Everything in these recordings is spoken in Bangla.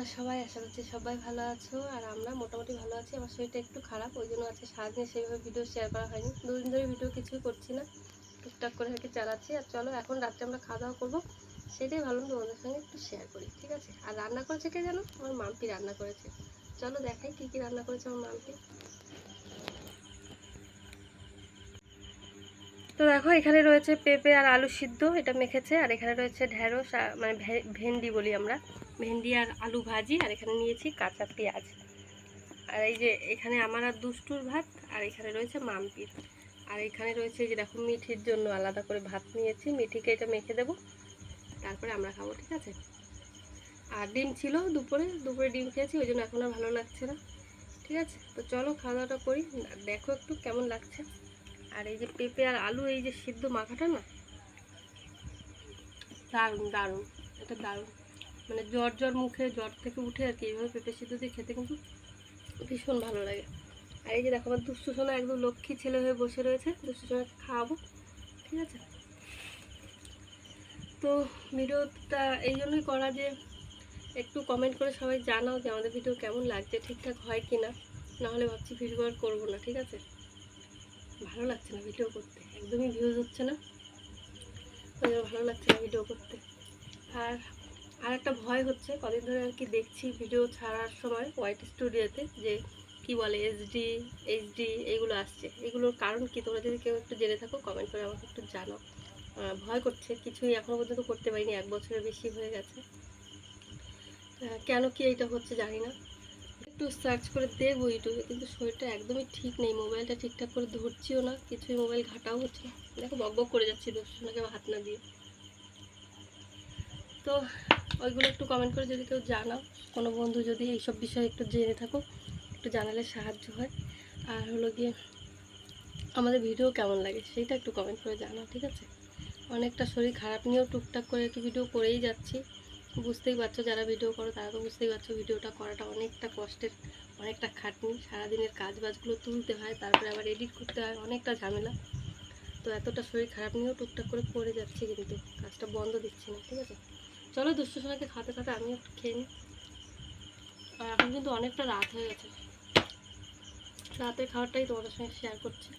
তোমরা সবাই, আশা করছি সবাই ভালো আছো। আর আমরা মোটামুটি ভালো আছি, আমার শরীরটা একটু খারাপ, ওই জন্য আছে সারাদিন সেইভাবে ভিডিও শেয়ার করা হয়নি। দুদিন ধরে ভিডিও কিছুই করছি না, টুকটাক করে আর চালাচ্ছি। আর চলো, এখন রাত্রে আমরা খাওয়া দাওয়া করব। সেটাই ভালো তোমাদের সঙ্গে একটু শেয়ার করি, ঠিক আছে? আর রান্না করেছে কে জানো আমার মাম্পি রান্না করেছে। চলো দেখাই কী কী রান্না করেছে আমার মাম্পি। তো দেখো, এখানে রয়েছে পেঁপে আর আলু সিদ্ধ, এটা মেখেছে, আর এখানে রয়েছে ঢ্যাঁড়স আর- মানে ভেন্ডি বলি আমরা। ভেন্ডি আর আলু ভাজি, আর এখানে নিয়েছি কাঁচা পেঁয়াজ। আর এই যে এখানে আমার আর দুষ্টুর ভাত, আর এখানে রয়েছে মাম্পির। আর এখানে রয়েছে যে দেখো, মিঠির জন্য আলাদা করে ভাত নিয়েছি, মিঠিকে এটা মেখে দেবো, তারপরে আমরা খাব, ঠিক আছে? আর ডিম ছিল দুপুরে দুপুরে ডিম খেয়েছি, ওই জন্য এখন আর ভালো লাগছে না, ঠিক আছে? তো চলো, খাওয়া দাওয়াটা করি। দেখো একটু কেমন লাগছে। আর এই যে পেঁপে আর আলু, এই যে সিদ্ধ মাখাটা না? দারুণ দারুণ, এটা দারুণ। মানে জ্বর জ্বর মুখে, জ্বর থেকে উঠে আর কি, এইভাবে পেঁপে সিদ্ধ দিয়ে খেতে কিন্তু ভীষণ ভালো লাগে। আর এই যে দেখো, আমার দুষ্টু একদম লক্ষ্মী ছেলে হয়ে বসে রয়েছে, দুষ্টু খাওয়াবো, ঠিক আছে? তো ভিডিওটা এই জন্যই করা যে একটু কমেন্ট করে সবাই জানাও যে আমাদের ভিডিও কেমন লাগছে, ঠিকঠাক হয় কি না নাহলে ভাবছি ভিডিও আর করব না, ঠিক আছে? ভালো লাগছে না ভিডিও করতে। একদমই ভিউজ হচ্ছে না। ভালো লাগছে না ভিডিও করতে। আর আর একটা ভয় হচ্ছে, কদিন ধরে আর কি দেখছি ভিডিও ছাড়ার সময় হোয়াইট স্টুডিওতে যে কি বলে এইচডি এইচডি এইগুলো আসছে। এগুলোর কারণ কি? তোমরা যদি কেউ একটু জেনে থাকো কমেন্ট করে আমাকে একটু জানাও। ভয় করছে, কিছুই এখনও পর্যন্ত করতে পারিনি, এক বছরের বেশি হয়ে গেছে। কেন কি এইটা হচ্ছে জানি না। একটু সার্চ করে দেখব ইউটিউবে কিন্তু শরীরটা একদমই ঠিক নেই। মোবাইলটা ঠিকঠাক করে ধরছিও না, কিছুই মোবাইল ঘাটাও হচ্ছে না। দেখো, বক বক করে যাচ্ছি দর্শনাকে হাত না দিয়ে। তো ওইগুলো একটু কমেন্ট করে যদি কেউ জানাও, কোনো বন্ধু যদি এইসব বিষয়ে একটু জেনে থাকো, একটু জানালে সাহায্য হয়। আর হলো গিয়ে আমাদের ভিডিও কেমন লাগে, সেইটা একটু কমেন্ট করে জানাও, ঠিক আছে? অনেকটা শরীর খারাপ নিয়েও টুকটাক করে একটু ভিডিও করেই যাচ্ছি। বুঝতেই পারছ, যারা ভিডিও করো তারা তো বুঝতেই পারছ ভিডিওটা করাটা অনেকটা কষ্টের, অনেকটা খাটনি। সারাদিনের কাজ বাজগুলো তুলতে হয়, তারপরে আবার এডিট করতে হয়, অনেকটা ঝামেলা। তো এতটা শরীর খারাপ নিয়েও টুকটাক করে করে যাচ্ছি কিন্তু, কাজটা বন্ধ দিচ্ছি না, ঠিক আছে? চলো দুষ্ট সোনাকে খাতে খাতে আমিও একটু খেয়ে নিই। আর এখন কিন্তু অনেকটা রাত হয়ে গেছে। রাতের খাবারটাই তোমাদের সঙ্গে শেয়ার করছি।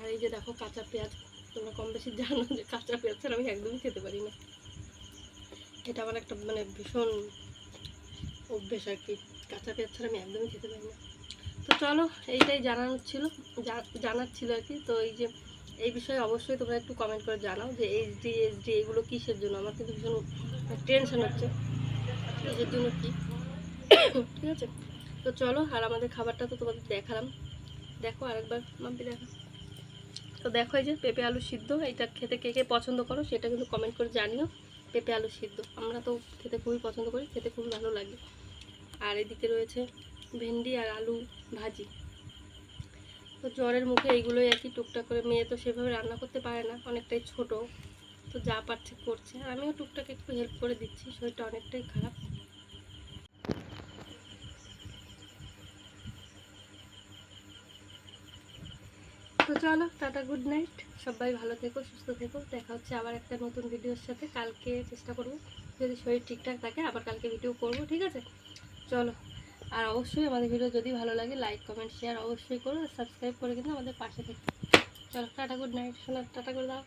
আর এই যে দেখো কাঁচা পেঁয়াজ, তোমরা কম বেশি জানো যে কাঁচা পেঁয়াজ ছাড়া আমি একদমই খেতে পারি না। এটা আমার একটা মানে ভীষণ অভ্যেস আর কি। কাঁচা পেঁয়াজ ছাড়া আমি একদমই খেতে পারি না। তো চলো, এইটাই জানানোর ছিল জানার ছিল আর কি। তো এই যে, এই বিষয়ে অবশ্যই তোমরা একটু কমেন্ট করে জানাও যে এইচডি এইচডি এগুলো কিসের জন্য? আমার কিন্তু ভীষণ টেনশন হচ্ছে। এর জন্য কি? ঠিক আছে? তো চলো, আর আমাদের খাবারটা তো তোমাদের দেখালাম। দেখো আরেকবার, মাম্পি দেখা। তো দেখো এই যে, পেঁপে আলু সিদ্ধ। এটা খেতে কে কে পছন্দ করো সেটা কিন্তু কমেন্ট করে জানিও। পেঁপে আলু সিদ্ধ। আমরা তো খেতে খুবই পছন্দ করি, খেতে খুবই ভালো লাগে। আর এদিকে রয়েছে ভেন্ডি আর আলু ভাজি। তো জ্বরের মুখে এইগুলোই আর কি টুকটাক করে, মেয়ে তো সেভাবে রান্না করতে পারে না, অনেকটাই ছোট, তো যা পারছে করছে। আর আমিও টুকটাক একটু হেল্প করে দিচ্ছি, শরীরটা অনেকটাই খারাপ। তো চলো, টাটা, গুড নাইট। সবাই ভালো থেকো, সুস্থ থেকো। দেখা হচ্ছে আবার একটা নতুন ভিডিওর সাথে। কালকে চেষ্টা করব, যদি শরীর ঠিকঠাক থাকে, আবার কালকে ভিডিও করব, ঠিক আছে? চলো, আর অবশ্যই আমাদের ভিডিও যদি ভালো লাগে লাইক কমেন্ট শেয়ার অবশ্যই করো সাবস্ক্রাইব করে কিন্তু আমাদের পাশে থেকে। চলো, টাটা, গুড নাইট। শোনা টাটা করে দাও।